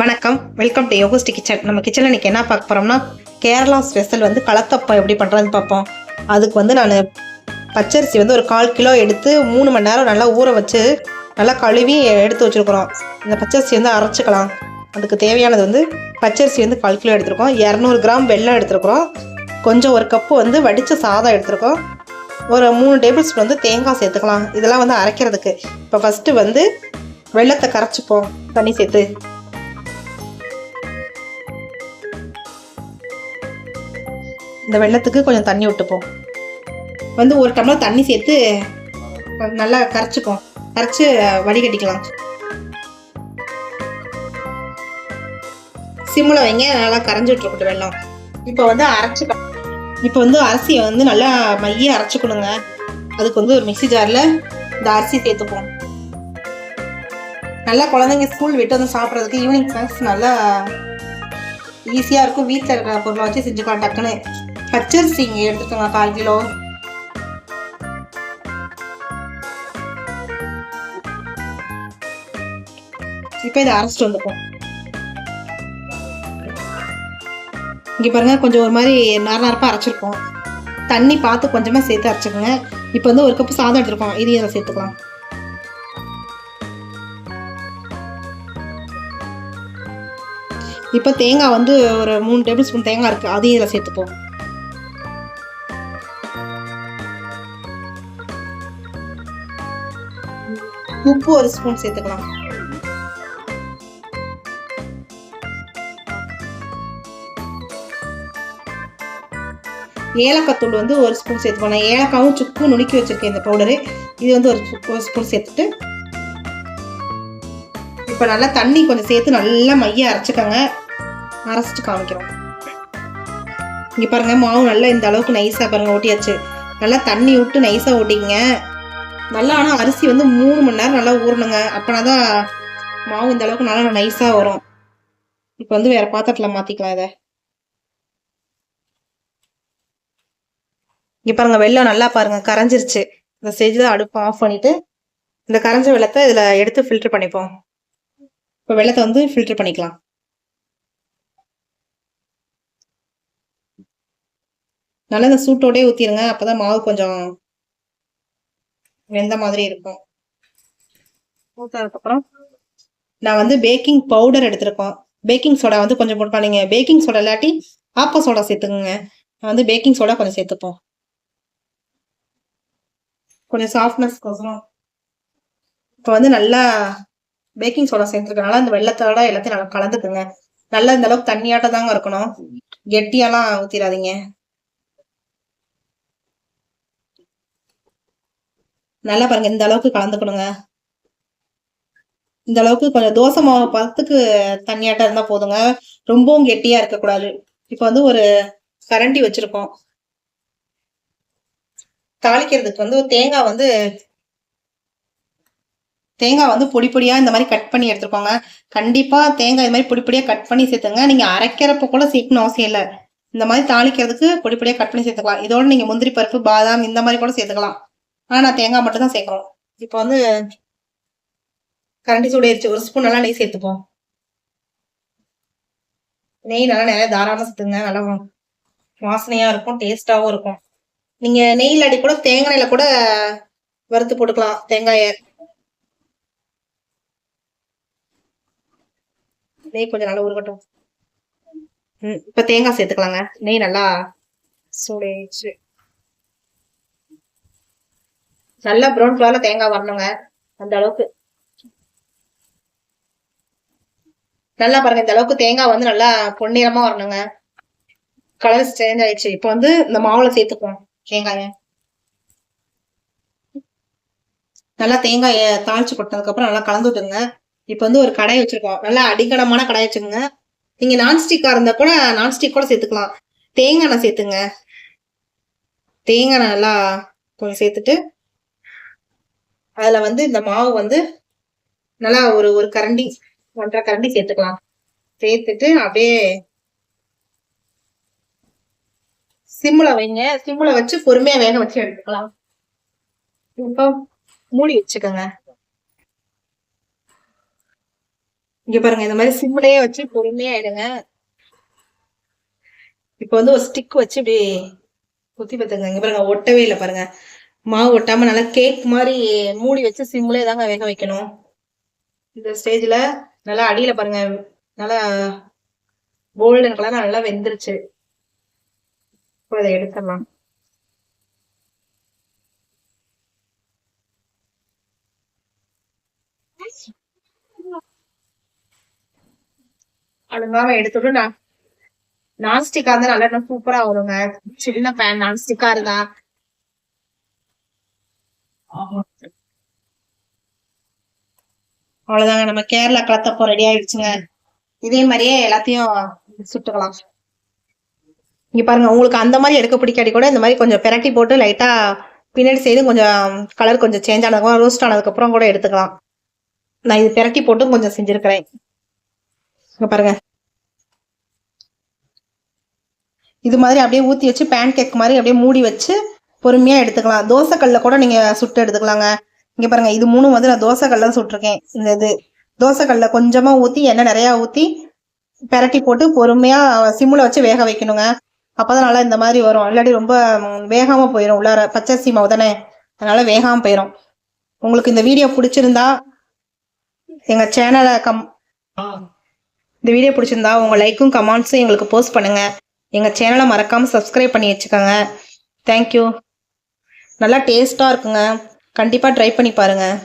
வணக்கம். Welcome to யோகஸ்ட் kitchen நம்ம கிச்சனில் இன்றைக்கி என்ன பார்க்க போகிறோம்னா கேரளா ஸ்பெஷல் வந்து கலத்தப்பம் எப்படி பண்ணுறதுன்னு பார்ப்போம். அதுக்கு வந்து நான் பச்சரிசி வந்து ஒரு கால் கிலோ எடுத்து மூணு மணி நேரம் நல்லா ஊற வச்சு நல்லா கழுவி எடுத்து வச்சுருக்குறோம். இந்த பச்சரிசி வந்து அரைச்சிக்கலாம். அதுக்கு தேவையானது வந்து பச்சரிசி வந்து கால் கிலோ எடுத்துருக்கோம். இரநூறு கிராம் வெல்லம் எடுத்துருக்குறோம். கொஞ்சம் ஒரு கப்பு வந்து வடித்த சாதம் எடுத்துருக்கோம். ஒரு மூணு டேபிள் ஸ்பூன் வந்து தேங்காய் சேர்த்துக்கலாம். இதெல்லாம் வந்து அரைக்கிறதுக்கு. இப்போ ஃபஸ்ட்டு வந்து வெள்ளத்தை கரைச்சிப்போம். தண்ணி சேர்த்து இந்த வெள்ளத்துக்கு கொஞ்சம் தண்ணி விட்டுப்போம் வந்து ஒரு டம்ளர் தண்ணி சேர்த்து நல்லா கரைச்சிப்போம் கரைச்சி வடிகட்டிக்கலாம். சிம்மில் வைங்க நல்லா கரைஞ்சி விட்டுருக்கட்டும் வெள்ளம். இப்போ வந்து அரைச்சிக்கலாம் இப்போ வந்து அரிசியை வந்து நல்லா மைய அரைச்சிக்கணுங்க. அதுக்கு வந்து ஒரு மிக்ஸி ஜாரில் இந்த அரிசி சேர்த்துப்போம். நல்லா குழந்தைங்க ஸ்கூல் விட்டு வந்து சாப்பிட்றதுக்கு ஈவினிங் ஸ்நாக்ஸ் நல்லா ஈஸியாக இருக்கும். வீட்டில் இருக்கிற பொருளை வச்சு செஞ்சுக்கலாம் டக்குன்னு. பச்சரிசி இங்கே எடுத்துக்கோங்க கால் கிலோ? இப்போ இதை அரைச்சிட்டு வந்துப்போம் இங்கே பாருங்கள் கொஞ்சம் ஒரு மாதிரி நர நேரப்பாக அரைச்சிருக்கோம். தண்ணி பார்த்து கொஞ்சமாக சேர்த்து அரைச்சிக்கோங்க. இப்போ வந்து ஒரு கப்பு சாதம் எடுத்துருக்கோம். இதையும் இதில் சேர்த்துக்கலாம். இப்போ தேங்காய் வந்து ஒரு மூணு டேபிள் ஸ்பூன் தேங்காய் இருக்குது அதையும் இதில் சேர்த்துப்போம். உப்பு ஒரு ஸ்பூன் சேர்த்துக்கலாம். ஏலக்காய் தூள் வந்து ஒரு ஸ்பூன் சேர்த்துப்போம் நான் ஏலக்காவும் சுக்கும் நுணுக்கி வச்சிருக்கேன் இந்த பவுடரு. இது வந்து ஒரு ஒரு ஸ்பூன் சேர்த்துட்டு. இப்போ நல்லா தண்ணி கொஞ்சம் சேர்த்து நல்லா மைய அரைச்சிக்கோங்க. அரைச்சிட்டு காமிக்கிறோம். இங்கே பாருங்க மாவு நல்லா இந்த அளவுக்கு நைஸாக பாருங்க ஓட்டியாச்சு. நல்லா தண்ணி விட்டு நைஸாக ஓட்டிக்கங்க. நல்லா ஆனால் அரிசி வந்து மூணு மணி நேரம் நல்லா ஊறணுங்க. அப்போனா தான் மாவு இந்த அளவுக்கு நல்லா நைஸாக வரும். இப்போ வந்து வேறு பாத்திரத்தில் மாற்றிக்கலாம் இதை. இங்கே பாருங்க வெள்ளம் நல்லா பாருங்கள் கரைஞ்சிருச்சு. இந்த ஸ்டேஜில் அடுப்பை ஆஃப் பண்ணிவிட்டு இந்த கரைஞ்ச வெள்ளத்தை இதில் எடுத்து ஃபில்ட்ரு பண்ணிப்போம். இப்போ வெள்ளத்தை வந்து ஃபில்ட்ரு பண்ணிக்கலாம். நல்லா இந்த சூட்டோடயே ஊற்றிடுங்க அப்போ தான் மாவு கொஞ்சம் வெந்த மாதிரி இருக்கும். ஊற்றதுக்கப்புறம் நான் வந்து பேக்கிங் பவுடர் எடுத்திருக்கோம். பேக்கிங் சோடா வந்து கொஞ்சம் போட்டுக்கலாம் நீங்கள் பேக்கிங் சோடா இல்லாட்டி ஆப்ப சோடா சேர்த்துக்குங்க. நான் வந்து பேக்கிங் சோடா கொஞ்சம் சேர்த்துப்போம். கொஞ்சம் சாஃப்ட்னஸ்க்கோசரம் இப்போ வந்து நல்லா பேக்கிங் சோடா சேர்த்துருக்கனால இந்த வெள்ளத்தோட எல்லாத்தையும் நல்லா கலந்துக்குங்க. நல்லா இந்த அளவுக்கு தண்ணியாட்ட தாங்க இருக்கணும். கெட்டியாலாம் ஊத்திடாதீங்க. நல்லா பாருங்க இந்த அளவுக்கு கலந்துக்கணுங்க. இந்த அளவுக்கு கொஞ்சம் தோசை மாவு பத்துக்கு தண்ணியாட்டம் இருந்தா போதுங்க. ரொம்பவும் கெட்டியா இருக்கக்கூடாது. இப்போ வந்து ஒரு கரண்டி வச்சிருக்கோம். தாளிக்கிறதுக்கு வந்து ஒரு தேங்காய் வந்து தேங்காய் வந்து பொடி பொடியா இந்த மாதிரி கட் பண்ணி எடுத்துருக்கோங்க. கண்டிப்பா தேங்காய் இந்த மாதிரி பொடி பொடியா கட் பண்ணி சேர்த்துங்க. நீங்க அரைக்கிறப்ப கூட சேர்க்கணும் அவசியம் இல்லை. இந்த மாதிரி தாளிக்கிறதுக்கு பொடி பொடியா கட் பண்ணி சேர்த்துக்கலாம். இதோட நீங்க முந்திரி பருப்பு பாதாம் இந்த மாதிரி கூட சேர்த்துக்கலாம். ஆனால் நான் தேங்காய் மட்டும் தான் சேர்க்குறோம். இப்போ வந்து கரண்டி சூடாயிருச்சு ஒரு ஸ்பூன் நல்லா நெய் சேர்த்துப்போம். நெய் நல்லா நிறைய தாராளம் சேர்த்துங்க. நல்லா வாசனையாக இருக்கும் டேஸ்ட்டாகவும் இருக்கும். நீங்கள் நெய் இல்லாட்டி கூட தேங்காய் எண்ணெயில கூட வறுத்து போட்டுக்கலாம். தேங்காயை. நெய் கொஞ்சம் நல்லா உருகட்டும். ம் இப்போ தேங்காய் சேர்த்துக்கலாங்க. நெய் நல்லா சூடாயிடுச்சு நல்லா ப்ரௌன் கலர்ல தேங்காய் வரணுங்க. அந்த அளவுக்கு. நல்லா பாருங்க இந்த அளவுக்கு தேங்காய் வந்து நல்லா பொன்னிறமா வரணுங்க. கலர் சேஞ்ச் ஆயிடுச்சு. இப்போ வந்து இந்த மாவுல சேர்த்துக்குவோம் தேங்காய. நல்லா தேங்காய தாளிச்சு கொட்டினதுக்கு அப்புறம் நல்லா கலந்து விட்டுங்க இப்போ வந்து ஒரு கடாய் வச்சிருக்கோம். நல்லா அடிக்கடமான கடாய் வச்சுக்கோங்க நீங்க நான்ஸ்டிக்கா இருந்தா கூட நான்ஸ்டிக் கூட சேர்த்துக்கலாம். தேங்காய் எண்ணெய் சேர்த்துங்க. தேங்காய் எண்ணெய் நல்லா கொஞ்சம் சேர்த்துட்டு அதுல வந்து இந்த மாவு வந்து நல்லா ஒரு ஒரு கரண்டி ஒன்றரை கரண்டி சேர்த்துக்கலாம். சேர்த்துட்டு அப்படியே சிம்ல வைங்க. சிம்ல வச்சு பொறுமையா வேக வச்சு எடுத்துக்கலாம். இப்போ மூடி வச்சுக்கோங்க. இங்க பாருங்க இந்த மாதிரி சிம்மிலேயே வச்சு பொறுமையா எடுங்க. இப்போ வந்து ஒரு ஸ்டிக் வச்சு இப்படி குத்தி பார்த்துங்க இங்க பாருங்க ஒட்டவே இல்லை பாருங்க. மாவு ஒட்டாம நல்லா கேக் மாதிரி மூடி வச்சு சிம்லயே தாங்க வேக வைக்கணும். இந்த ஸ்டேஜ்ல நல்லா அடியில பாருங்க நல்லா கோல்டன் கலர் நல்லா வெந்துருச்சு. இப்போ இதை எடுத்துடலாம். அழுங்காம எடுத்துட்டு நான் நான்ஸ்டிக்கா இருந்தா நல்லா இன்னும் சூப்பரா வருங்க. சின்ன பேன் நான்ஸ்டிக்கா இருந்தா அவ்வளவுதாங்க. நம்ம கேரளா கலத்தப்போ ரெடி ஆயிடுச்சுங்க. இதே மாதிரியே எல்லாத்தையும் சுட்டுக்கலாம். இங்க பாருங்க உங்களுக்கு அந்த மாதிரி எடுக்க பிடிக்காடி கூட இந்த மாதிரி கொஞ்சம் பெரட்டி போட்டு லைட்டா பின்னாடி செய்து கொஞ்சம் கலர் கொஞ்சம் சேஞ்ச் ஆனதுக்கு ரோஸ்ட் ஆனதுக்கு அப்புறம் கூட எடுத்துக்கலாம். நான் இது பெரட்டி போட்டும் கொஞ்சம் செஞ்சிருக்கிறேன். இங்க பாருங்க. இது மாதிரி அப்படியே ஊத்தி வச்சு பேன் கேக் மாதிரி அப்படியே மூடி வச்சு பொறுமையா எடுத்துக்கலாம். தோசைக்கல்ல கூட நீங்க சுட்டு எடுத்துக்கலாங்க. இங்க பாருங்க இது மூணும் வந்து நான் தோசைக்கல்ல சுட்டிருக்கேன். இந்த இது. தோசைக்கல்ல கொஞ்சமா ஊத்தி எண்ணெய் நிறைய ஊத்தி பெரட்டி போட்டு பொறுமையா சிம்முல வச்சு வேக வைக்கணுங்க. அப்பதான் நல்லா இந்த மாதிரி வரும். இல்லாட்டி ரொம்ப ம், வேகாம போயிடும் உள்ளார. பச்சரிசி மாவு தானே. அதனால வேகாம போயிடும் உங்களுக்கு இந்த வீடியோ பிடிச்சிருந்தா எங்க சேனலை கம் இந்த வீடியோ பிடிச்சிருந்தா உங்க லைக்கும் கமெண்ட்ஸும் எங்களுக்கு போஸ்ட் பண்ணுங்க. எங்க சேனலை மறக்காம சப்ஸ்கிரைப் பண்ணி வச்சுக்கோங்க. தேங்க்யூ. நல்லா டேஸ்ட்டாக இருக்குங்க. கண்டிப்பாக ட்ரை பண்ணி பாருங்கள்